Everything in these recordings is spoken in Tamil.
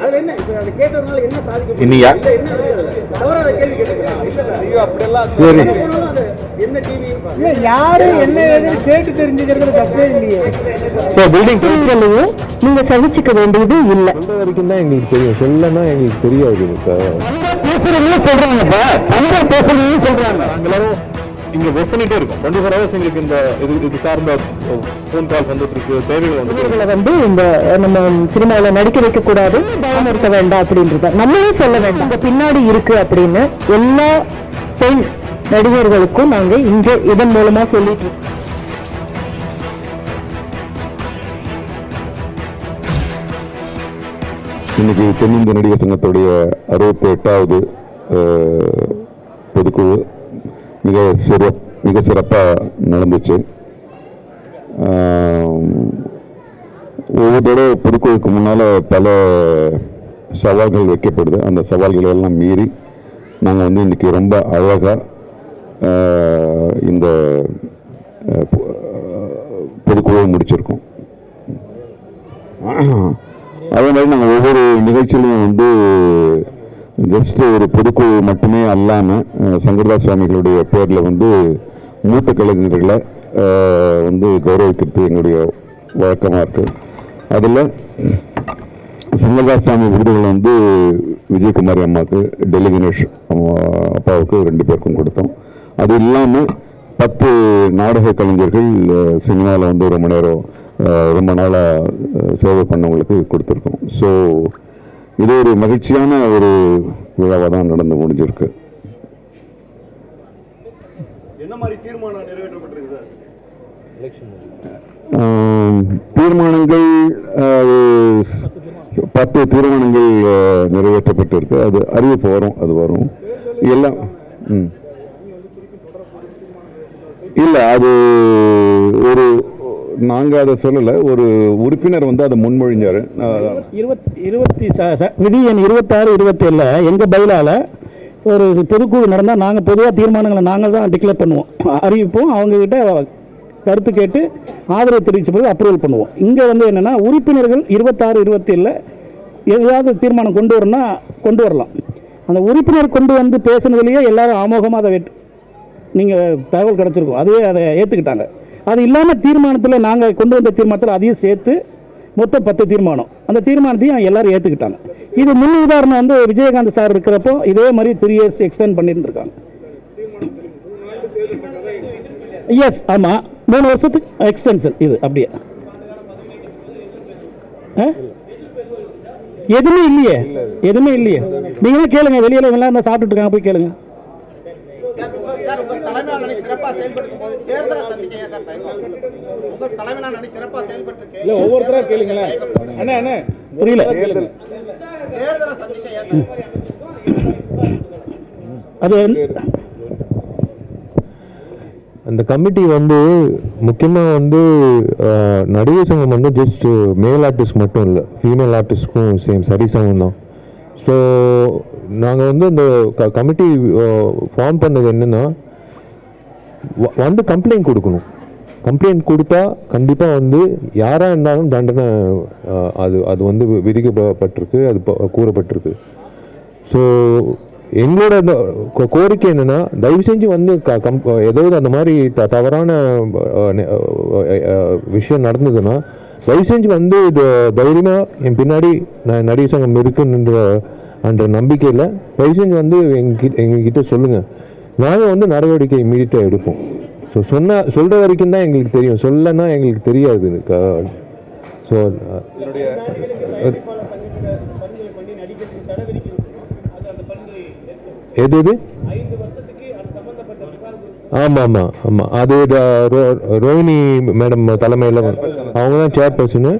அதுல என்ன? இப்ப அதை கேட்டதுனால என்ன சாதிக்க இனி யா- இல்ல என்ன தவறாத கேள்வி கேட்டுக்கலாம் இல்ல இல்ல அப்படியெல்லாம் சரி. யாரு என்ன ஏதுன்னு கேட்டு தெரிஞ்சுக்கிறது தப்பே இல்லையே. ஸோ பில்டிங் நீங்க சகிச்சுக்க வேண்டியது இல்லை. சொல்ற வரைக்கும் தான் எங்களுக்கு தெரியும். சொல்லனா எங்களுக்கு தெரியாது இப்போ. பேசுறவங்களும் சொல்றாங்க நாங்க எல்லாரும் இங்க ஒர்க் பண்ணிட்டே இருக்கோம். டுவெண்ட்டி ஃபோர் ஹவர்ஸ் எங்களுக்கு இந்த இது இது சார்ந்த ஃபோன் கால்ஸ் வந்துட்டு இருக்கு தேவைகள் இவர்களை வந்து இந்த நம்ம சினிமாவில் நடிக்க வைக்க கூடாது பயமுறுத்த வேண்டாம் அப்படின்றத. நம்மளே சொல்ல வேண்டாம். இந்த பின்னாடி இருக்கு அப்படின்னு எல்லா பெண் நடிகர்களுக்கும் நாங்க இங்க இதன் மூலமா சொல்லிட்டு இருக்கோம். இன்னைக்கு தென்னிந்திய நடிகர் சங்கத்துடைய அறுபத்தி எட்டாவது பொதுக்குழு மிக சிற மிக சிறப்பாக நடந்துச்சு. ஒவ்வொரு தடவை பொதுக்குழுக்கு முன்னால் பல சவால்கள் வைக்கப்படுது. அந்த சவால்களை எல்லாம் மீறி நாங்கள் வந்து இன்றைக்கி ரொம்ப அழகாக இந்த ஆஹ், பொதுக்குழுவை முடிச்சிருக்கோம். அதே மாதிரி நாங்கள் ஒவ்வொரு நிகழ்ச்சியிலையும் வந்து ஜஸ்ட் ஒரு பொதுக்குழு மட்டுமே அல்லாமல் சங்கரதாஸ் சுவாமிகளுடைய பேரில் வந்து மூத்த கலைஞர்களை வந்து கௌரவிக்கிறது எங்களுடைய வழக்கமாக இருக்குது அதில் சங்கரதாஸ் சுவாமி விருதுகளை வந்து விஜயகுமாரி அம்மாவுக்கு டெல்லி கணேஷ் அப்பாவுக்கு ரெண்டு பேருக்கும் கொடுத்தோம். அது இல்லாமல் பத்து நாடக கலைஞர்கள் சினிமாவில் வந்து ரொம்ப நேரம் ரொம்ப நாளாக சேவை பண்ணவங்களுக்கு கொடுத்துருக்கோம். ஸோ இது ஒரு மகிழ்ச்சியான ஒரு விழாவாக தான் நடந்து முடிஞ்சிருக்கு. தீர்மானங்கள் பத்து தீர்மானங்கள் நிறைவேற்றப்பட்டிருக்கு. அது அறிவிப்பு வரும் அது வரும். எல்லாம் இல்லை அது ஒரு நாங்கள் அதை சொல்லலை. ஒரு உறுப்பினர் வந்து அதை முன்மொழிஞ்சார். இருபத்தி இருபத்தி ச- ச- விதி எண் இருபத்தாறு இருபத்தேழில் எங்கள் பயிலால் ஒரு பொதுக்குழு நடந்தால் நாங்கள் பொதுவாக தீர்மானங்களை நாங்கள் தான் டிக்ளேர் பண்ணுவோம். அறிவிப்போம். அவங்கக்கிட்ட கருத்து கேட்டு ஆதரவு தெரிவித்த பிறகு அப்ரூவல் பண்ணுவோம். இங்கே வந்து என்னென்னா உறுப்பினர்கள் இருபத்தாறு இருபத்தேழில் ஏதாவது தீர்மானம் கொண்டு வரணும்னா கொண்டு வரலாம். அந்த உறுப்பினர் கொண்டு வந்து பேசுனதுலேயே எல்லாரும் ஆமோகமாக அதை வெட் நீங்கள் தகவல் கிடச்சிருக்கும். அதுவே அதை ஏற்றுக்கிட்டாங்க அது இல்லாமல் தீர்மானத்தில் நாங்கள் கொண்டு வந்த தீர்மானத்தில் அதையும் சேர்த்து மொத்தம் பத்து தீர்மானம். அந்த தீர்மானத்தையும் எல்லாரும் ஏற்றுக்கிட்டாங்க இது முன் உதாரணம் வந்து விஜயகாந்த் சார் இருக்கிறப்போ இதே மாதிரி த்ரீ இயர்ஸ் எக்ஸ்டெண்ட் பண்ணியிருந்திருக்காங்க. எஸ் ஆமாம் மூணு வருஷத்துக்கு எக்ஸ்டென்ஷன் இது அப்படியே. ஆ? எதுவுமே இல்லையே? எதுவுமே இல்லையே? நீங்களும் கேளுங்க வெளியில் எல்லாம் சாப்பிட்டுட்டு இருக்காங்க போய் கேளுங்க. சார் உங்க தலைமையிலான அணி சிறப்பாக செயல்படுத்தும் போது தேர்தலை சந்திக்க ஏன் சார் தயக்கம்? உங்க தலைமையிலான அணி சிறப்பாக செயல்பட்டு இல்லை ஒவ்வொருத்தராக கேளுங்களேன். அண்ணா அண்ணா புரியல. தேர்தலை சந்திக்க ஏன்? அது வந்து- அந்த கமிட்டி வந்து முக்கியமாக வந்து ஆஹ், நடிகர் சங்கம் வந்து ஜஸ்ட் மேல் ஆர்டிஸ்ட் மட்டும் இல்லை. ஃபீமேல் ஆர்டிஸ்ட்க்கும் சேம் சரி சங்கம் தான். ஸோ நாங்கள் வந்து இந்த க கமிட்டி ஃபார்ம் பண்ணது என்னென்னா வந்து கம்ப்ளைண்ட் கொடுக்கணும். கம்ப்ளைண்ட் கொடுத்தா கண்டிப்பாக வந்து யாராக இருந்தாலும் தண்டனை அது அது வந்து விதிக்கப்பட்டிருக்கு அது கூறப்பட்டிருக்கு. ஸோ எங்களோட கோரிக்கை என்னென்னா தயவு செஞ்சு வந்து க கம் ஏதாவது அந்த மாதிரி த தவறான விஷயம் நடந்ததுன்னா தயவு செஞ்சு வந்து இது தைரியமாக என் பின்னாடி நான் நடிகர் சங்கம் இருக்குன்ற என்ற நம்பிக்கையில் தயவு செஞ்சு வந்து எங்ககிட்ட எங்ககிட்ட சொல்லுங்கள் நாங்கள் வந்து நடவடிக்கை இமீடியட்டாக எடுப்போம். ஸோ சொன்ன சொல்கிற வரைக்கும் தான் எங்களுக்கு தெரியும். சொல்லனா எங்களுக்கு தெரியாது ஸோ எது எது? ஆமாம் ஆமாம் ஆமாம் அது ரோ- ரோஹிணி மேடம் தலைமையில் அவங்க தான் சேர்பர்சனு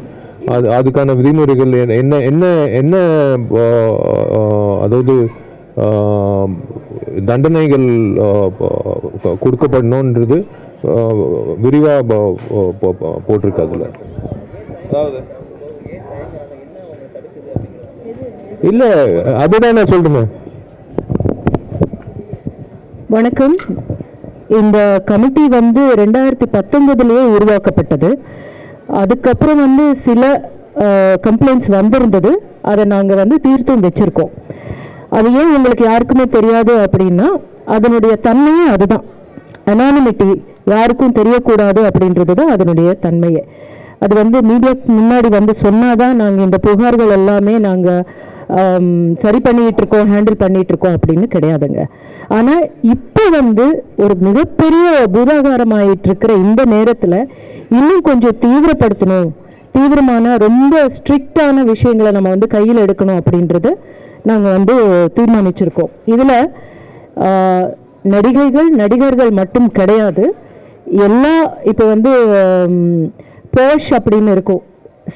அது அதுக்கான விதிமுறைகள் என்ன- என்ன என்ன அதாவது தண்டனைகள் கொடுக்கப்படணுன்றது விரிவாக போட்டிருக்கு அதில். இல்லை அதுதான் நான் சொல்கிறேன் வணக்கம். இந்த கமிட்டி வந்து ரெண்டாயிரத்தி பத்தொன்பதுலேயே உருவாக்கப்பட்டது. அதுக்கப்புறம் வந்து சில கம்ப்ளைண்ட்ஸ் வந்திருந்தது. அதை நாங்கள் வந்து தீர்த்தும் வச்சுருக்கோம். அது ஏன் உங்களுக்கு யாருக்குமே தெரியாது அப்படின்னா அதனுடைய தன்மையே அதுதான். அனானிமிட்டி யாருக்கும் தெரியக்கூடாது அப்படின்றது தான் அதனுடைய தன்மையே. அது வந்து மீடியாக்கு முன்னாடி வந்து சொன்னாதான் நாங்கள் இந்த புகார்கள் எல்லாமே நாங்கள் சரி பண்ணிகிட்டு இருக்கோம் ஹேண்டில் பண்ணிகிட்டு இருக்கோம் அப்படின்னு கிடையாதுங்க. ஆனால் இப்போ வந்து ஒரு மிகப்பெரிய பூதாகாரமாயிட்டு இருக்கிற இந்த நேரத்தில் இன்னும் கொஞ்சம் தீவிரப்படுத்தணும். தீவிரமான ரொம்ப ஸ்ட்ரிக்டான விஷயங்களை நம்ம வந்து கையில் எடுக்கணும் அப்படின்றது நாங்கள் வந்து தீர்மானிச்சிருக்கோம். இதில் நடிகைகள் நடிகர்கள் மட்டும் கிடையாது. எல்லா இப்போ வந்து போஷ் அப்படின்னு இருக்கும்.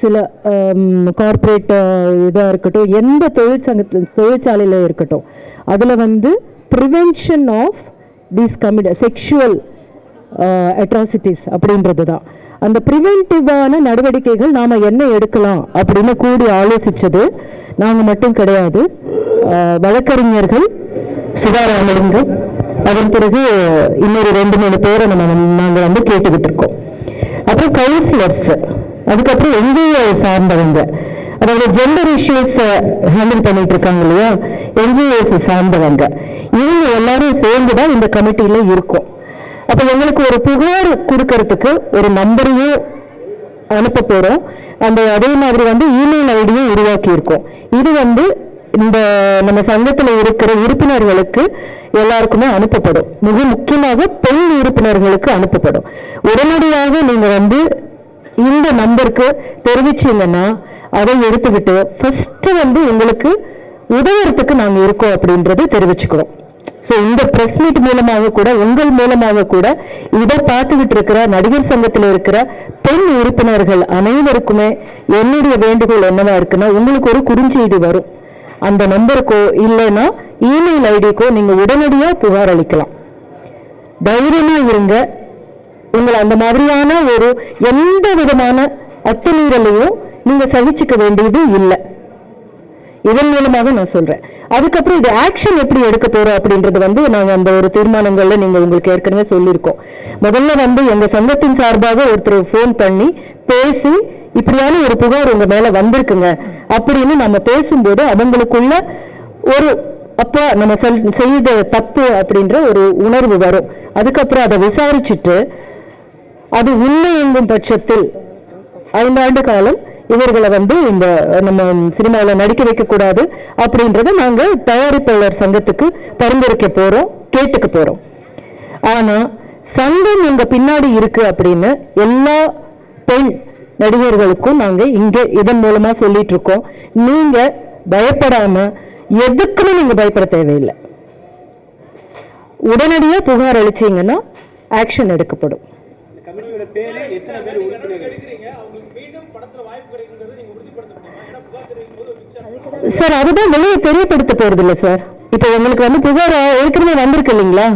சில um, கார்ப்பரேட் uh, இதாக இருக்கட்டும் எந்த தொழிற்சங்கத்தில் தொழிற்சாலையில் இருக்கட்டும் அதில் வந்து prevention of these commit sexual atrocities அப்படின்றது தான் அந்த ப்ரிவென்டிவான நடவடிக்கைகள் நாம் என்ன எடுக்கலாம் அப்படின்னு கூடி ஆலோசித்தது நாங்கள் மட்டும் கிடையாது. Uh, வழக்கறிஞர்கள் சுதாராமலிங்கம் அதன் பிறகு இன்னொரு ரெண்டு மூணு பேரை நம்ம நாங்கள் வந்து கேட்டுக்கிட்டு இருக்கோம். அப்புறம் கவுன்சிலர்ஸ் அதுக்கப்புறம் என்ஜிஓ சார்ந்தவங்க. அதாவது ஜெண்டர் இஷ்யூஸ் ஹேண்டில் பண்ணிட்டு இருக்காங்க இல்லையா? என்ஜிஓஸ் சார்ந்தவங்க. இவங்க எல்லாரும் சேர்ந்து தான் இந்த கமிட்டியில இருக்கும். அப்போ எங்களுக்கு ஒரு புகார் கொடுக்கறதுக்கு ஒரு நம்பரையும் அனுப்ப போகிறோம் அந்த அதே மாதிரி வந்து இமெயில் ஐடியும் உருவாக்கி இருக்கோம் இது வந்து இந்த நம்ம சங்கத்தில் இருக்கிற உறுப்பினர்களுக்கு எல்லாருக்குமே அனுப்பப்படும். மிக முக்கியமாக பெண் உறுப்பினர்களுக்கு அனுப்பப்படும். உடனடியாக நீங்கள் வந்து இந்த நம்பருக்கு தெரிவிச்சிங்கன்னா அதை எடுத்துக்கிட்டு ஃபஸ்ட்டு வந்து உங்களுக்கு உதவுறதுக்கு நாங்கள் இருக்கோம் அப்படின்றது தெரிவிச்சுக்கிறோம் ஸோ இந்த ப்ரெஸ் மீட் மூலமாக கூட உங்கள் மூலமாக கூட இதை பார்த்துக்கிட்டு இருக்கிற நடிகர் சங்கத்தில் இருக்கிற பெண் உறுப்பினர்கள் அனைவருக்குமே என்னுடைய வேண்டுகோள் என்னவா இருக்குன்னா உங்களுக்கு ஒரு குறுஞ்செய்தி வரும். அந்த நம்பருக்கோ இல்லைன்னா இமெயில் ஐடிக்கோ நீங்கள் உடனடியாக புகார் அளிக்கலாம். தைரியமாக இருங்க. உங்களை அந்த மாதிரியான ஒரு எந்த விதமான அத்துமீறலையும் நீங்க சகிச்சுக்க வேண்டியது இல்லை. இதன் மூலமாக நான் சொல்றேன். அதுக்கப்புறம் இது ஆக்ஷன் எப்படி எடுக்க போறோம் அப்படின்றது வந்து நாங்க அந்த ஒரு தீர்மானங்கள்ல நீங்க உங்களுக்கு ஏற்கனவே சொல்லியிருக்கோம். முதல்ல வந்து எங்க சங்கத்தின் சார்பாக ஒருத்தர் ஃபோன் பண்ணி பேசி இப்படியான ஒரு புகார் உங்க மேல வந்திருக்குங்க அப்படின்னு நம்ம பேசும்போது அவங்களுக்குள்ள ஒரு அப்போ நம்ம செல்- செய்த தப்பு அப்படின்ற ஒரு உணர்வு வரும். அதுக்கப்புறம் அதை விசாரிச்சுட்டு அது உண்மை எங்கும் பட்சத்தில் ஐந்தாண்டு காலம் இவர்களை வந்து இந்த நம்ம சினிமாவில் நடிக்க வைக்கக்கூடாது அப்படின்றத நாங்கள் தயாரிப்பாளர் சங்கத்துக்கு பரிந்துரைக்க போகிறோம் கேட்டுக்க போகிறோம் ஆனால் சங்கம் எங்கள் பின்னாடி இருக்குது அப்படின்னு எல்லா பெண் நடிகர்களுக்கும் நாங்கள் இங்கே இதன் மூலமாக சொல்லிட்டு இருக்கோம். பயப்படாமல் எதுக்குன்னு எதுக்குமே பயப்பட தேவையில்லை. உடனடியாக புகார் அளிச்சீங்கன்னா ஆக்ஷன் எடுக்கப்படும். சார் அதுதான் வெளியே தெரியப்படுத்த போறது இல்ல சார். இப்போ உங்களுக்கு வந்து புகார் ஏற்கனவே வந்திருக்கு இல்லைங்களா?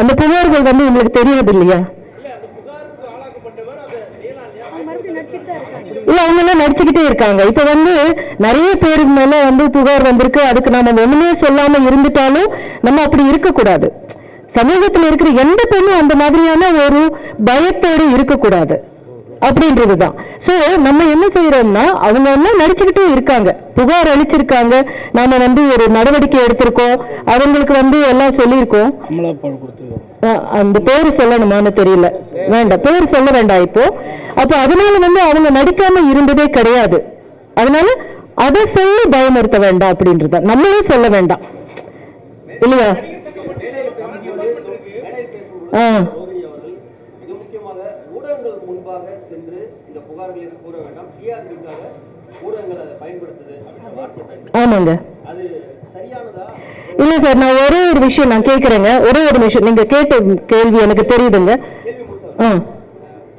அந்த புகார்கள் வந்து உங்களுக்கு தெரியாது இல்லையா இல்ல அவங்க எல்லாம் நடிச்சுக்கிட்டே இருக்காங்க. இப்ப வந்து நிறைய பேருக்கு மேல வந்து புகார் வந்திருக்கு. அதுக்கு நாம ஒண்ணுமே சொல்லாம இருந்துட்டாலும் நம்ம அப்படி இருக்கக்கூடாது. சமூகத்துல இருக்கிற எந்த பெண்ணும் அந்த மாதிரியான ஒரு பயத்தோடு இருக்கக்கூடாது. அப்படின்றதுதான். சோ நம்ம என்ன செய்யறோம்னா அவங்க எல்லாம் நடிச்சுக்கிட்டே இருக்காங்க. புகார் அளிச்சிருக்காங்க. நாம வந்து ஒரு நடவடிக்கை எடுத்திருக்கோம். அவங்களுக்கு வந்து எல்லாம் சொல்லியிருக்கோம். அந்த பேர் சொல்லணுமான்னு தெரியல. வேண்டாம். பேர் சொல்ல வேண்டாம் இப்போ. அப்ப அதனால வந்து அவங்க நடிக்காம இருந்ததே கிடையாது. அதனால அதை சொல்லி பயமுறுத்த வேண்டாம் அப்படின்றத நம்மளும் சொல்ல வேண்டாம். இல்லையா ஆ ரோகிணி அவர்கள் மிக முக்கியமாக ஊடகங்கள் முன்பாக சென்று இந்த புகார்களை கூற வேண்டாம் டிஆர்பிக்காக ஊடகங்கள் அதை பயன்படுத்துது அப்படின்ற வார்த்தை பயன்படுத்துது. ஆமாங்க. அது சரியானதா? இல்ல சார் நான் ஒரே ஒரு விஷயம் நான் கேக்குறேங்க. ஒரே ஒரு விஷயம். நீங்க கேட்ட கேள்வி எனக்கு தெரியுதுங்க. ஆ.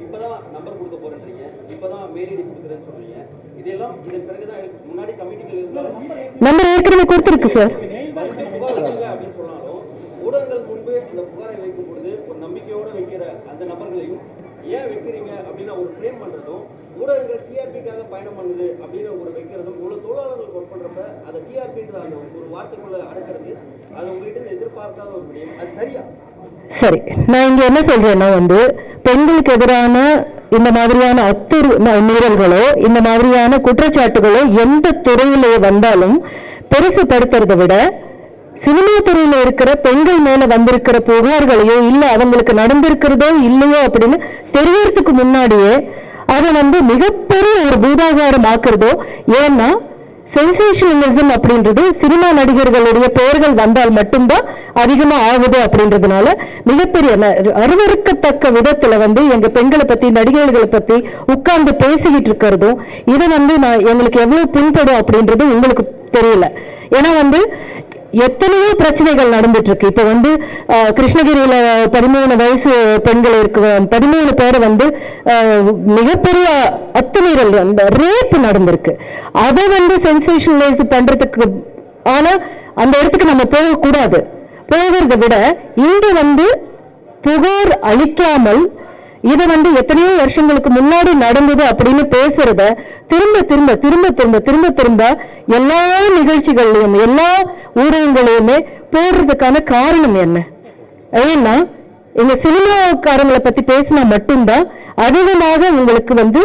இப்பதான் நம்பர் கொடுக்க போறேன்றீங்க. இப்பதான் மெயில் ஐடி கொடுக்குறேன்னு சொல்றீங்க இதெல்லாம் இதன் பிறகுதான் எனக்கு முன்னாடி கமிட்டிகள் இருந்தாலும் நம்பர் ஏற்கனவே கொடுத்துருக்கு சார் வந்து புகார் வைங்க அப்படின்னு சொன்னாலும் ஊடகங்கள் முன்பு அந்த புகாரை வைக்கும் பொழுது ஒரு நம்பிக்கையோட வைக்கிற அந்த நபர்களையும் ஏன் வைக்கிறீங்க அப்படின்னு ஒரு ஃப்ரேம் பண்றதும் ஊடகங்கள் டிஆர்பிக்காக பயணம் பண்ணுது அப்படின்னு ஒரு வைக்கிறதும் இவ்வளவு தொழிலாளர்கள் ஒர்க் பண்றப்ப அதை டிஆர்பின்ற அந்த ஒரு வார்த்தைக்குள்ள அடக்கிறது அது உங்ககிட்ட எதிர்பார்க்காத ஒரு அது சரியா? சரி. நான் இங்கே என்ன சொல்கிறேன்னா வந்து பெண்களுக்கு எதிரான இந்த மாதிரியான அத்துரு மீறல்களோ இந்த மாதிரியான குற்றச்சாட்டுகளோ எந்த துறையிலே வந்தாலும் பெருசுப்படுத்துறதை விட சினிமா துறையில இருக்கிற பெண்கள் மேல வந்திருக்கிற புகார்களையோ இல்ல அவங்களுக்கு நடந்திருக்கிறதோ இல்லையோ அப்படின்னு தெரியறதுக்கு முன்னாடியே அதை வந்து மிகப்பெரிய ஒரு பூதாகாரம் ஆக்குறதோ ஏன்னா சென்சேஷனலிசம் அப்படின்றது சினிமா நடிகர்களுடைய பெயர்கள் வந்தால் மட்டும்தான் அதிகமா ஆகுது அப்படின்றதுனால மிகப்பெரிய அருவறுக்கத்தக்க அருவருக்கத்தக்க விதத்துல வந்து எங்க பெண்களை பத்தி நடிகர்களை பத்தி உட்கார்ந்து பேசிக்கிட்டு இருக்கிறதும் இதை வந்து நான் எங்களுக்கு எவ்வளவு பின்படும் அப்படின்றது உங்களுக்கு தெரியல. ஏன்னா வந்து எத்தனையோ பிரச்சனைகள் நடந்துட்டு இருக்கு இப்ப வந்து கிருஷ்ணகிரியில பதிமூணு வயசு பெண்கள் இருக்கு பதிமூணு பேரை வந்து மிகப்பெரிய அத்துமீறல் அந்த ரேப் நடந்திருக்கு. அதை வந்து சென்சேஷனலைஸ் பண்றதுக்கு ஆனா அந்த இடத்துக்கு நம்ம போகக்கூடாது. போகிறத விட இங்க வந்து புகார் அளிக்காமல் இது வந்து எத்தனையோ வருஷங்களுக்கு முன்னாடி நடந்தது அப்படின்னு பேசுறத திரும்ப திரும்ப திரும்ப திரும்ப திரும்ப திரும்ப எல்லா நிகழ்ச்சிகள்லயும் எல்லா ஊடகங்களையுமே போடுறதுக்கான காரணம் என்ன? ஏன்னா எங்க சினிமாக்காரங்களை பத்தி பேசினா மட்டும்தான் அதிகமாக உங்களுக்கு வந்து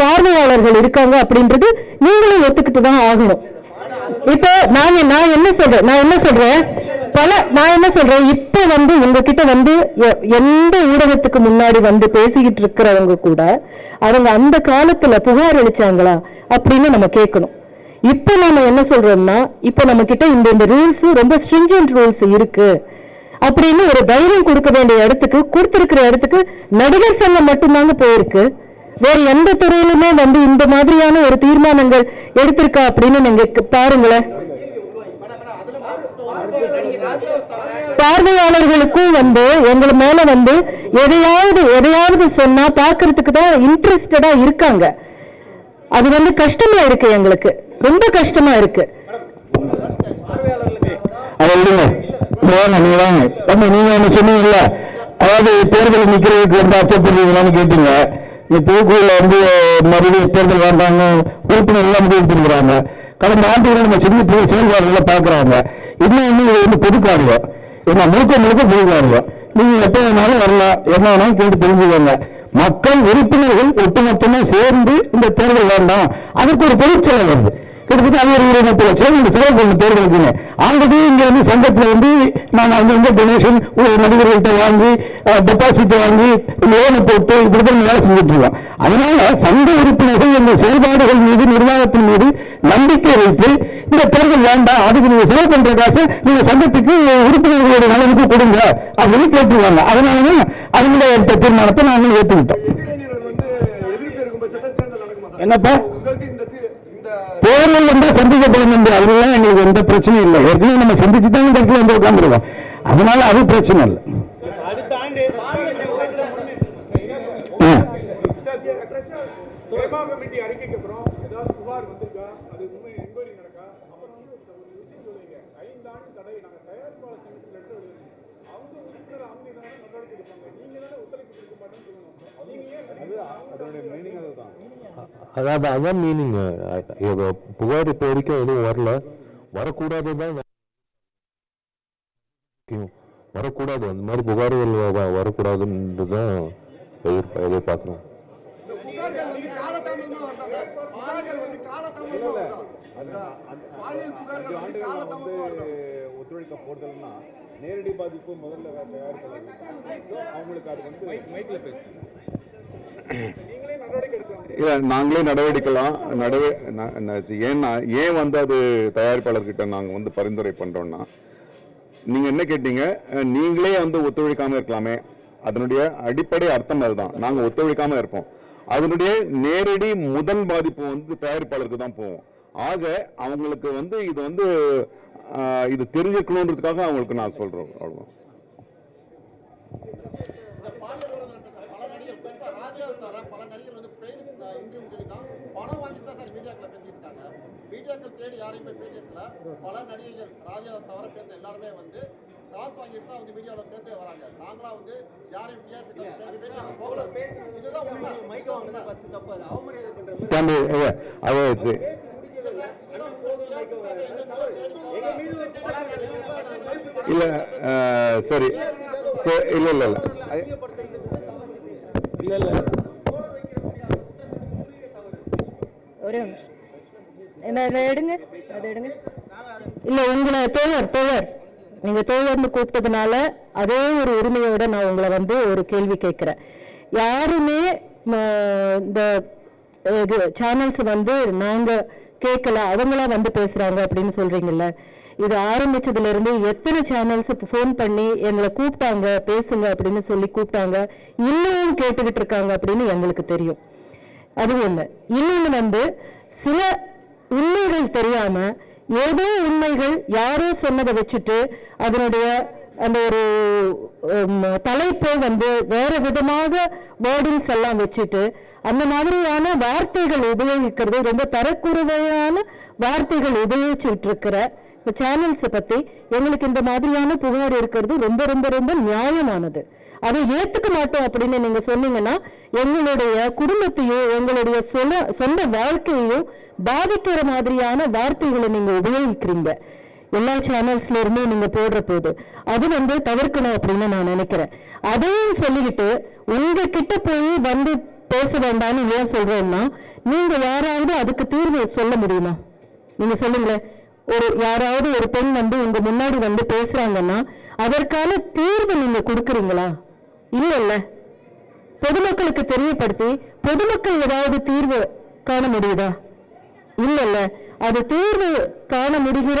பார்வையாளர்கள் இருக்காங்க அப்படின்றது நீங்களும் ஒத்துக்கிட்டு தான் ஆகணும். இப்போ நான் நான் என்ன சொல்றேன்? நான் என்ன சொல்றேன்? பல நான் என்ன சொல்றேன்? இப்ப வந்து உங்ககிட்ட வந்து எ- எந்த ஊடகத்துக்கு முன்னாடி வந்து பேசிக்கிட்டு இருக்கிறவங்க கூட அவங்க அந்த காலத்துல புகார் அளிச்சாங்களா அப்படின்னு நம்ம கேட்கணும். இப்ப நாம என்ன சொல்றோம்னா இப்ப நம்ம கிட்ட இந்த இந்த ரூல்ஸ் ரொம்ப ஸ்ட்ரிஞ்சன்ட் ரூல்ஸ் இருக்கு அப்படின்னு ஒரு தைரியம் கொடுக்க வேண்டிய இடத்துக்கு கொடுத்துருக்கிற இடத்துக்கு நடிகர் சங்கம் மட்டும்தாங்க போயிருக்கு. வேற எந்த துறையிலுமே வந்து இந்த மாதிரியான ஒரு தீர்மானங்கள் எடுத்திருக்கா அப்படின்னு நீங்க பாருங்களேன். பார்வையாளர்களுக்கும் வந்து எங்களை மேல வந்து எதையாவது எதையாவது சொன்னா பாக்குறதுக்கு தான் இன்ட்ரெஸ்டடா இருக்காங்க. அது வந்து கஷ்டமா இருக்கு எங்களுக்கு. ரொம்ப கஷ்டமா இருக்கு. நீங்க சொன்னீங்கல்ல? அதாவது தேர்தல் நிக்கிறதுக்கு வந்து அச்சப்படுறீங்களான்னு கேட்டீங்க. இந்த வந்து மறுபடியும் தேர்தல் வேண்டாங்க உறுப்பினர் எல்லாம் முடிவு கடந்த ஆண்டுகளில் நம்ம சின்ன பிள்ளை செயல்பாடுகளை பார்க்குறாங்க. இன்னும் இன்னும் இது வந்து பொது காரியம் ஏன்னா முழுக்க முழுக்க பொது காரியம் நீங்கள் எப்போ வேணாலும் வரலாம் என்ன வேணாலும் கேட்டு தெரிஞ்சுக்கோங்க. மக்கள் உறுப்பினர்கள் ஒட்டுமொத்தமாக சேர்ந்து இந்த தேர்தல் வேண்டாம் அதுக்கு ஒரு பொதுச்செயல் வருது. கிட்டத்தட்ட அது ஒரு இருபது முப்பது லட்சம் இந்த செலவு பண்ண தேர்தலுக்குங்க ஆல்ரெடி இங்க வந்து சங்கத்துல வந்து நாங்க அங்க வந்து டொனேஷன் நடிகர்கள்ட்ட வாங்கி டெபாசிட் வாங்கி லோனை போட்டு இப்படிதான் வேலை செஞ்சுட்டு இருக்கோம். அதனால சங்க உறுப்பினர்கள் இந்த செயல்பாடுகள் மீது நிர்வாகத்தின் மீது நம்பிக்கை வைத்து இந்த தேர்தல் வேண்டாம் அதுக்கு நீங்க செலவு பண்ற காசு நீங்க சங்கத்துக்கு உறுப்பினர்களுடைய நலனுக்கு கொடுங்க அப்படின்னு கேட்டுருவாங்க அதனாலதான் அவங்களோட எடுத்த தீர்மானத்தை நாங்கள் ஏற்றுக்கிட்டோம் என்னப்பா? தேர்தல் வந்து சந்திக்கப்படும் என்று அதெல்லாம் எங்களுக்கு எந்த பிரச்சனையும் இல்லை. ஏற்கனவே நம்ம சந்திச்சு தான் இந்த இடத்துல வந்து உட்காந்துருக்கோம் அதனால அது பிரச்சனை இல்லை. ஆ. கமிட்டி அறிக்கைக்கு அப்புறம் ஏதாவது புகார் வந்திருக்கா அது உண்மை என்கொயரி நடக்கா அப்புறம் வந்து ஒரு விஷயம் சொல்லுவீங்க ஐந்தாண்டு தடை நாங்கள் தயாரிப்பாளர் அதாவது அதான் மீனிங் புகார் இப்போ வரைக்கும் எதுவும் வரல. வரக்கூடாது தான் வரக்கூடாது. அந்த மாதிரி புகார்கள் வரக்கூடாதுன்றது தான் எதிர்பா எதிர்பார்க்குறோம் ஒத்துழைக்க போறதுன்னா நேரடி பாதிப்பு முதல்ல அவங்களுக்கு அது வந்து மைக்ல நீங்களே நடவடிக்கை எடுக்கலாம் இல்லை நாங்களே நடவடிக்கலாம் நடவ ஏன்னா ஏன் வந்து அது தயாரிப்பாளர்கிட்ட நாங்கள் வந்து பரிந்துரை பண்ணுறோம்னா நீங்கள் என்ன கேட்டீங்க? நீங்களே வந்து ஒத்துழைக்காமல் இருக்கலாமே. அதனுடைய அடிப்படை அர்த்தம் அதுதான். நாங்கள் ஒத்துழைக்காமல் இருப்போம். அதனுடைய நேரடி முதல் பாதிப்பு வந்து தயாரிப்பாளருக்கு தான் போகும். ஆக அவங்களுக்கு வந்து இது வந்து இது தெரிஞ்சுக்கணுன்றதுக்காக அவங்களுக்கு நான் சொல்கிறோம் அவ்வளோ இந்த பாலியல் உறவுகள் பேசுற பல நடிகர் குறிப்பா ராஜாவை தவிர பல நடிகர் வந்து பெயின் இன்டர்வியூ சொல்லி தான் பணம் வாங்கிட்டு தான் சார் மீடியாக்களை பேசிட்டு இருக்காங்க. மீடியாக்கள் தேடி யாரையும் போய் பேசிட்டு பல நடிகைகள் ராஜாவை தவிர பேசுற எல்லாருமே வந்து காசு வாங்கிட்டு தான் வந்து மீடியாவில் பேசவே வராங்க. நாங்களாம் வந்து யாரையும் போகல. இதுதான் மைக்க வாங்கினது ஃபர்ஸ்ட் தப்பு. அது அவமரியாதை பண்ற இல்ல சரி. இல்ல இல்ல இல்ல. இல்ல ஒரே ஒரு நிமிஷம். எடுங்க. அதை எடுங்க. இல்ல உங்களை தோழர் தோழர். நீங்க தோழர்னு கூப்பிட்டதுனால அதே ஒரு உரிமையோட நான் உங்களை வந்து ஒரு கேள்வி கேட்கிறேன். யாருமே இந்த சேனல்ஸ் வந்து நாங்கள் கேட்கல அவங்களா வந்து பேசுறாங்க அப்படின்னு சொல்றீங்கல்ல. இது ஆரம்பிச்சதுல இருந்து எத்தனை சேனல்ஸ் ஃபோன் பண்ணி எங்களை கூப்பிட்டாங்க பேசுங்க அப்படின்னு சொல்லி கூப்பிட்டாங்க இன்னும் கேட்டுக்கிட்டு இருக்காங்க அப்படின்னு எங்களுக்கு தெரியும். அது ஒண்ணு. இன்னொன்று வந்து சில உண்மைகள் தெரியாம ஏதோ உண்மைகள் யாரோ சொன்னதை வச்சுட்டு அதனுடைய அந்த ஒரு தலைப்பை வந்து வேற விதமாக வேர்டிங்ஸ் எல்லாம் வச்சுட்டு அந்த மாதிரியான வார்த்தைகள் உபயோகிக்கிறது. ரொம்ப தரக்குறைவையான வார்த்தைகள் உபயோகிச்சுட்டு இருக்கிற இந்த சேனல்ஸை பத்தி எங்களுக்கு இந்த மாதிரியான புகார் இருக்கிறது ரொம்ப ரொம்ப ரொம்ப நியாயமானது. அதை ஏத்துக்க மாட்டோம் அப்படின்னு நீங்க சொன்னீங்கன்னா எங்களுடைய குடும்பத்தையும் எங்களுடைய சொல சொந்த வாழ்க்கையையும் பாதிக்கிற மாதிரியான வார்த்தைகளை நீங்க உபயோகிக்கிறீங்க. எல்லா சேனல்ஸ்ல இருந்தும் நீங்க போடுற போது. அது வந்து தவிர்க்கணும் அப்படின்னு நான் நினைக்கிறேன். அதையும் சொல்லிக்கிட்டு உங்ககிட்ட போய் வந்து பேச வேண்டாம்னு ஏன் சொல்றேன்னா நீங்க யாராவது அதுக்கு தீர்வு சொல்ல முடியுமா? நீங்க சொல்லுங்களேன். ஒரு யாராவது ஒரு பெண் வந்து உங்க முன்னாடி வந்து பேசுறாங்கன்னா அதற்கான தீர்வு நீங்க கொடுக்குறீங்களா? இல்லைல்ல. பொதுமக்களுக்கு தெரியப்படுத்தி பொதுமக்கள் ஏதாவது தீர்வு காண முடியுதா? இல்லைல்ல. அது தீர்வு காண முடிகிற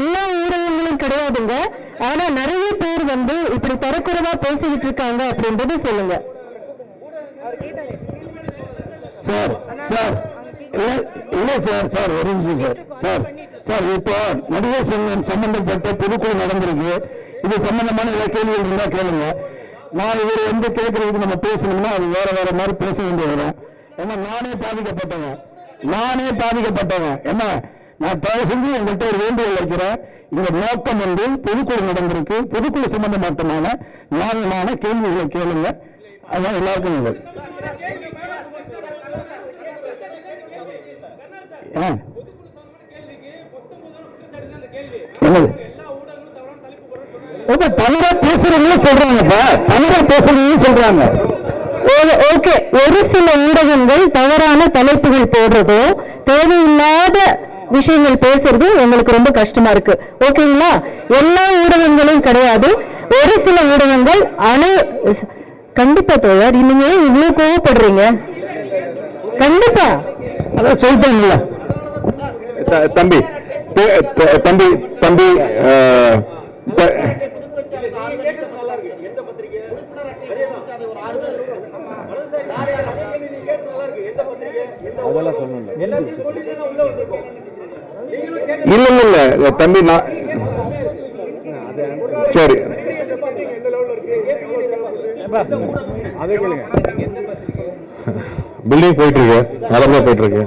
எல்லா ஊடகங்களும் கிடையாதுங்க. ஆனா நிறைய பேர் வந்து இப்படி தரக்குறைவா பேசிக்கிட்டு இருக்காங்க அப்படின்றது சொல்லுங்க. சார் சார் இல்லை இல்லை சார் சார் ஒரு நிமிஷம் சார். சார் சார் இப்போ நடிகர் சங்கம் சம்பந்தப்பட்ட பொதுக்குழு நடந்திருக்கு. இது சம்பந்தமான ஏதாவது கேள்விகள் இருந்தால் கேளுங்க. நான் இவர் வந்து கேட்கறதுக்கு நம்ம பேசணும்னா அது வேற வேற மாதிரி பேச வேண்டிய வரும் ஏன்னா நானே பாதிக்கப்பட்டவன். நானே பாதிக்கப்பட்டவன். என்ன? நான் தயவு செஞ்சு எங்கள்கிட்ட ஒரு வேண்டுகோள் இருக்கிறேன் இந்த நோக்கம் வந்து பொதுக்குழு நடந்திருக்கு. பொதுக்குழு சம்பந்தமாட்டமான நியாயமான கேள்விகளை கேளுங்க. அதான் எல்லாருக்கும் நல்லது. என்னது? தவறா சொல்றாங்கப்பா தவறா பேசுறவங்களும் சொல்றாங்க. ஓகே ஒரு சில ஊடகங்கள் தவறான தலைப்புகள் போடுறதும் தேவையில்லாத விஷயங்கள் பேசுறதும் எங்களுக்கு ரொம்ப கஷ்டமா இருக்கு. ஓகேங்களா? எல்லா ஊடகங்களும் கிடையாது. ஒரு சில ஊடகங்கள் ஸ்- கண்டிப்பா தோழர் நீங்க இவ்வளவு கோவப்படுறீங்க. கண்டிப்பா. அதான் சொல்லிட்டாங்கல்ல த- தம்பி தம்பி தம்பி அதெல்லாம் சொல்லணும் இல்ல இல்ல இல்ல தம்பி நான் சரி. பில்டிங் போயிட்டு இருக்கு. நல்லபடியா போயிட்டு இருக்கு.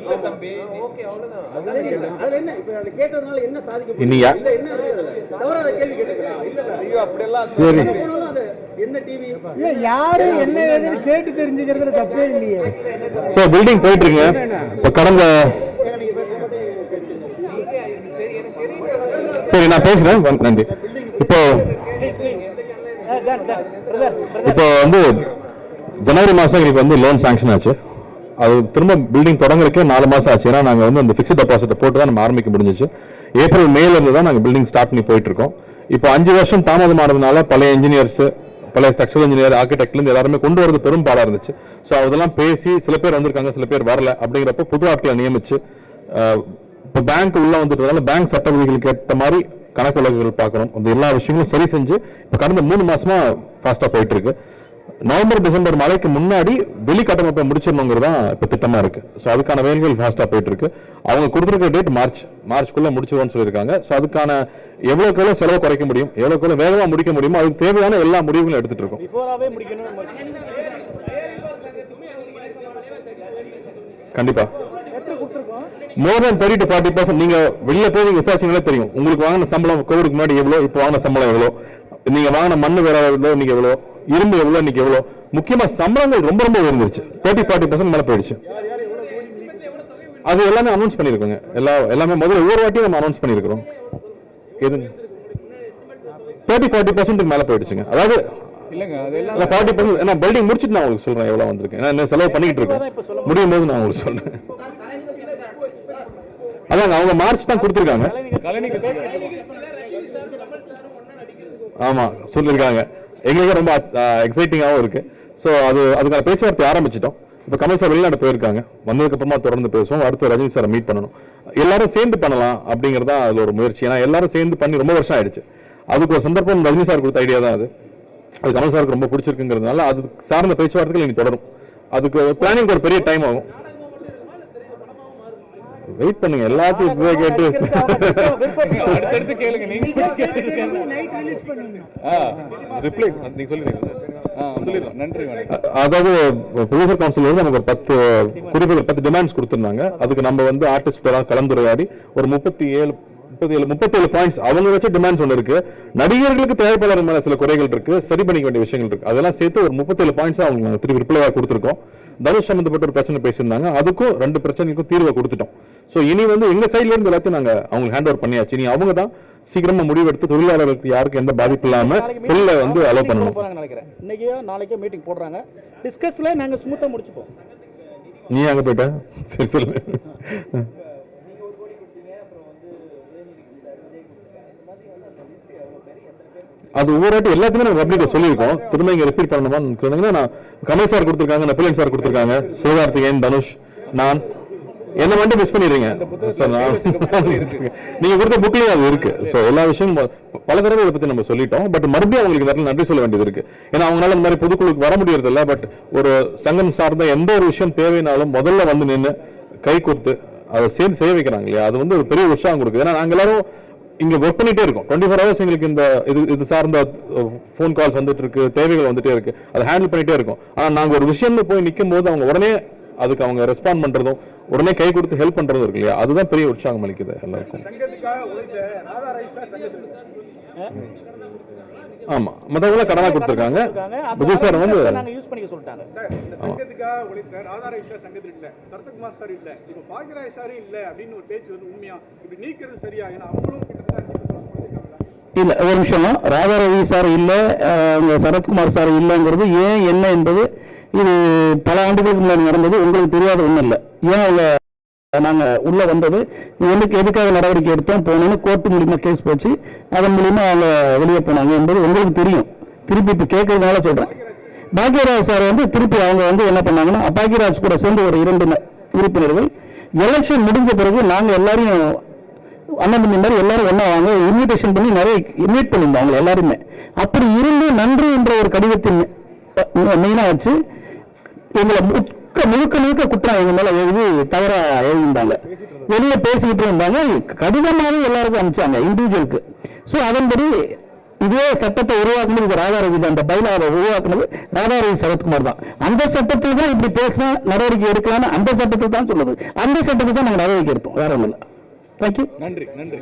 இல்ல தம்பி. ஓகே அவ்வளவுதான். சரி அதுல என்ன? இப்ப அதை கேட்டதுனால என்ன சாதிக்க முடியும்? இனியா? இல்ல என்ன இருக்கு அதுல? தவறாத கேள்வி கேட்டுக்கலாம் இல்ல இல்ல. ஐயோ அப்படியெல்லாம் சரி. அது என்ன டிவி யாரு என்ன ஏதுன்னு கேட்டு தெரிஞ்சுக்கிறது தப்பே இல்லையே. ஸோ பில்டிங் போயிட்டு இப்போ கடந்த சரி நான் பேசுறேன். நன்றி. இப்போ இப்போ வந்து ஜனவரி மாதம் எங்களுக்கு வந்து லோன் சாங்ஷன் ஆச்சு. அது திரும்ப பில்டிங் தொடங்குறதுக்கே நாலு மாதம் ஆச்சு. ஏன்னா நாங்கள் வந்து அந்த ஃபிக்ஸ்ட் டெபாசிட்டை போட்டு தான் நம்ம ஆரம்பிக்க முடிஞ்சிச்சு. ஏப்ரல் மேல இருந்து தான் நாங்கள் பில்டிங் ஸ்டார்ட் பண்ணி போயிட்டு இருக்கோம் இப்போ அஞ்சு வருஷம் தாமதமானதுனால பழைய இன்ஜினியர்ஸ் பழைய ஸ்ட்ரக்சரல் இன்ஜினியர் ஆர்கிடெக்ட்லேருந்து எல்லாருமே கொண்டு வரது பெரும் பாடாக இருந்துச்சு. ஸோ அதெல்லாம் பேசி சில பேர் வந்திருக்காங்க சில பேர் வரல. அப்படிங்கிறப்ப புது ஆட்களை நியமிச்சு இப்போ பேங்க் உள்ளே வந்துட்டதால பேங்க் சட்ட விதிகளுக்கு ஏற்ற மாதிரி கணக்கு வழக்குகள் பார்க்கணும். அந்த எல்லா விஷயங்களும் சரி செஞ்சு இப்போ கடந்த மூணு மாசமா ஃபாஸ்ட்டாக போயிட்டு இருக்கு நவம்பர் டிசம்பர் மழைக்கு முன்னாடி வெளி கட்டமைப்பை முடிச்சிடணுங்கிறது தான் இப்போ திட்டமா இருக்கு. ஸோ அதுக்கான வேலைகள் ஃபாஸ்ட்டாக போயிட்டு இருக்கு அவங்க கொடுத்துருக்க டேட் மார்ச். மார்ச்க்குள்ள முடிச்சிருவோம்னு சொல்லியிருக்காங்க. ஸோ அதுக்கான எவ்வளோக்கு எவ்வளோ செலவு குறைக்க முடியும் எவ்வளோக்கு எவ்வளோ வேகமாக முடிக்க முடியுமோ அதுக்கு தேவையான எல்லா முடிவுகளும் எடுத்துட்டு இருக்கோம். பிஃபோராகவே முடிக்கணும் கண்டிப்பா. More than thirty to forty percent நீங்க வெளியில போய் விசாரிச்சீங்களே தெரியும். உங்களுக்கு வாங்கின சம்பளம் கோவிடுக்கு முன்னாடி எவ்வளோ இப்போ வாங்கின சம்பளம் எவ்வளோ நீங்க வாங்கின மண்ணு வேற எவ்வளோ இன்னைக்கு எவ்வளோ இரும்பு எவ்வளோ இன்னைக்கு எவ்வளோ முக்கியமா சம்பளங்கள் ரொம்ப ரொம்ப உயர்ந்துருச்சு. தேர்ட்டி ஃபார்ட்டி பர்சன்ட் மேல போயிடுச்சு. அது எல்லாமே அனௌன்ஸ் பண்ணியிருக்கோங்க. எல்லா எல்லாமே முதல்ல ஒவ்வொரு வாட்டியும் நம்ம அனௌன்ஸ் பண்ணியிருக்கிறோம். எதுங்க தேர்ட்டி ஃபார்ட்டி பர்சன்ட் மேல போயிடுச்சுங்க. அதாவது இல்லைங்க ஃபார்ட்டி பர்சன்ட் நான் பில்டிங் முடிச்சுட்டு நான் உங்களுக்கு சொல்றேன் எவ்வளவு வந்திருக்கு. ஏன்னா இன்னும் செலவு பண்ணிட்டு இருக்கேன் முடியும் போது நான் உங்களுக்கு சொல்றேன். அதாங்க அவங்க மார்ச் தான் கொடுத்துருக்காங்க. ஆமாம் சொல்லியிருக்காங்க. எங்களுக்கு ரொம்ப எக்ஸைட்டிங்காகவும் இருக்குது ஸோ அது அதுக்கான பேச்சுவார்த்தை ஆரம்பிச்சிட்டோம். இப்போ கமல் சார் வெளிநாடு போயிருக்காங்க. வந்ததுக்கப்புறமா தொடர்ந்து பேசுவோம். அடுத்து ரஜினி சாரை மீட் பண்ணணும். எல்லாரும் சேர்ந்து பண்ணலாம் அப்படிங்கிறது தான் அதில் ஒரு முயற்சி. ஏன்னா எல்லாரும் சேர்ந்து பண்ணி ரொம்ப வருஷம் ஆயிடுச்சு. அதுக்கு ஒரு சந்தர்ப்பம் ரஜினி சார் கொடுத்த ஐடியா தான் அது. அது கமல் சாருக்கு ரொம்ப பிடிச்சிருக்குங்கிறதுனால அது சார்ந்த பேச்சுவார்த்தைகள் இனி தொடரும். அதுக்கு பிளானிங் ஒரு பெரிய டைம் ஆகும். வெயிட் பண்ணுங்க எல்லாத்தையும் இப்பவே கேட்டு அடுத்தடுத்து கேளுங்க நீங்க ரிப்ளை நீங்க சொல்லிடுங்க. சொல்லிடலாம் நன்றி அதாவது ப்ரொடியூசர் கவுன்சில் வந்து நமக்கு ஒரு பத்து குறிப்புகள் பத்து டிமாண்ட்ஸ் கொடுத்திருந்தாங்க. அதுக்கு நம்ம வந்து ஆர்டிஸ்டோட கலந்துரையாடி ஒரு முப்பத்தி ஏழு முப்பத்தி ஏழு முப்பத்தி ஏழு பாயிண்ட்ஸ் அவங்க வச்ச டிமாண்ட்ஸ் ஒன்று இருக்கு. நடிகர்களுக்கு தயாரிப்பாளர் மேல சில குறைகள் இருக்கு. சரி பண்ணிக்க வேண்டிய விஷயங்கள் இருக்கு. அதெல்லாம் சேர்த்து ஒரு முப்பத்தேழு பாயிண்ட்ஸ் அவங்க திருப்பி ரிப்ளையாக கொடுத்துருக்கோம். தனுஷ் சம்பந்தப்பட்ட ஒரு பிரச்சனை பேசியிருந்தாங்க. அதுக்கும் ரெண்டு பிரச்சனைக்கும் தீர்வை கொடுத்துட்டோம். ஸோ இனி வந்து எங்க சைட்ல இருந்து எல்லாத்தையும் நாங்க அவங்களுக்கு ஹேண்ட் ஓவர் பண்ணியாச்சு. இனி அவங்க தான் சீக்கிரமா முடிவெடுத்து தொழிலாளர்களுக்கு யாருக்கும் எந்த பாதிப்பு இல்லாம தொழிலை வந்து அலோவ் பண்ணணும். நினைக்கிறேன். இன்னைக்கோ நாளைக்கோ மீட்டிங் போடுறாங்க. டிஸ்கஸ்ல நாங்க ஸ்மூத்தா முடிச்சுப்போம். நீ அங்க போயிட்ட? சரி சொல்லு. அது ஒவ்வொரு எல்லாத்தையுமே நம்ம பப்ளிக் சொல்லியிருக்கோம். திரும்ப இங்கே ரிப்பீட் பண்ணணுமான்னு கேட்டீங்கன்னா நான் கமல் சார் கொடுத்துருக்காங்க நெப்பலியன் சார் கொடுத்துருக்காங்க. சிவகார்த்திகேயன் தனுஷ் நான். என்ன மட்டும் மிஸ் பண்ணிடுறீங்க? சார் நான் நீங்கள் கொடுத்த புக்லேயும் அது இருக்கு. ஸோ எல்லா விஷயமும் பல தடவை இதை பற்றி நம்ம சொல்லிட்டோம். பட் மறுபடியும் அவங்களுக்கு இந்த நன்றி சொல்ல வேண்டியது இருக்கு. ஏன்னா அவங்களால இந்த மாதிரி பொதுக்குழுக்கு வர முடியறதில்ல. பட் ஒரு சங்கம் சார்ந்த எந்த ஒரு விஷயம் தேவைனாலும் முதல்ல வந்து நின்று கை கொடுத்து அதை சேர்ந்து செய்ய வைக்கிறாங்க இல்லையா? அது வந்து ஒரு பெரிய உற்சாகம் கொடுக்குது ஏன்னா நாங்கள் எல்லாரும் இங்க ஒர்க் பண்ணிட்டே இருக்கோம். டுவெண்ட்டி ஃபோர் ஹவர்ஸ் எங்களுக்கு இந்த இது இது சார்ந்த ஃபோன் கால்ஸ் வந்துட்டு இருக்கு தேவைகள் வந்துட்டே இருக்கு. அதை ஹேண்டில் பண்ணிட்டே இருக்கோம். ஆனா நாங்க ஒரு விஷயம்னு போய் நிற்கும் போது அவங்க உடனே அதுக்கு அவங்க ரெஸ்பாண்ட் பண்றதும் உடனே கை கொடுத்து ஹெல்ப் பண்றதும் இருக்கு இல்லையா? அதுதான் பெரிய உற்சாகம் அளிக்குது எல்லாருக்கும். ஆமா. மற்றவங்க கடனா கொடுத்துருக்காங்க. விஜய் சார் வந்து நாங்க யூஸ் பண்ணிக்க சொல்லிட்டாங்க. சார் இந்த சங்கத்துக்காக உழைத்த ராதா ரைஸா சங்கத்தில் இல்ல சரத்குமார் சார் இல்ல இப்போ பாக்யராஜ் சார் இல்ல அப்படின்னு ஒரு பேச்சு வந்து உண்மையா? இப்படி நீக்கிறது சரியா? ஏன்னா அவங்களும்? இல்ல ஒரு நிமிஷம் ராதா ரவி சார் இல்ல அஹ், இங்க சரத்குமார் சார் இல்லைங்கிறது ஏன் என்ன என்பது இது பல ஆண்டுகளுக்கு முன்னாடி நடந்தது உங்களுக்கு தெரியாத ஒண்ணும் இல்ல. ஏன் அவங்க நாங்கள் உள்ள வந்தது எனக்கு எதுக்காக நடவடிக்கை எடுத்தோம் போனோம்னு கோர்ட்டு மூலிமா கேஸ் போச்சு. அதன் மூலியமா அவங்க வெளியே போனாங்க என்பது உங்களுக்கு தெரியும். திருப்பி இப்போ கேட்கறதுனால சொல்கிறேன் பாக்யராஜ் சார் வந்து திருப்பி அவங்க வந்து என்ன பண்ணாங்கன்னா பாக்யராஜ் கூட சேர்ந்து ஒரு இரண்டு உறுப்பினர்கள். எலெக்ஷன் முடிஞ்ச பிறகு நாங்கள் எல்லாரையும் அண்ணன் தம்பி மாதிரி எல்லாரும் ஒன்றா வாங்க இன்விடேஷன் பண்ணி நிறைய இன்வைட் பண்ணியிருந்தோம் அவங்க எல்லாருமே. அப்படி இருந்து நன்றி என்ற ஒரு கடிதத்தின் மெயினாக வச்சு எங்களை முழுக்க முழுக்க முழுக்க குற்றம் எங்க மேல எழுதி தவறா எழுதியிருந்தாங்க. வெளியே பேசிக்கிட்டு இருந்தாங்க. கடிதமாகவும் எல்லாருக்கும் அனுப்பிச்சாங்க இண்டிவிஜுவலுக்கு ஸோ அதன்படி இதே சட்டத்தை உருவாக்குனது இது ராதாரவி தான். அந்த பைலாவை உருவாக்குனது ராதாரவி சரத்குமார் தான். அந்த சட்டத்தில் தான் இப்படி பேசினா நடவடிக்கை எடுக்கலாம்னு அந்த சட்டத்தில் தான் சொல்லுது. அந்த சட்டத்தை தான் நாங்கள் நடவடிக்கை எடுத்தோம். வேற ஒன்றும் இல்லை. தேங்க்யூ நன்றி நன்றி.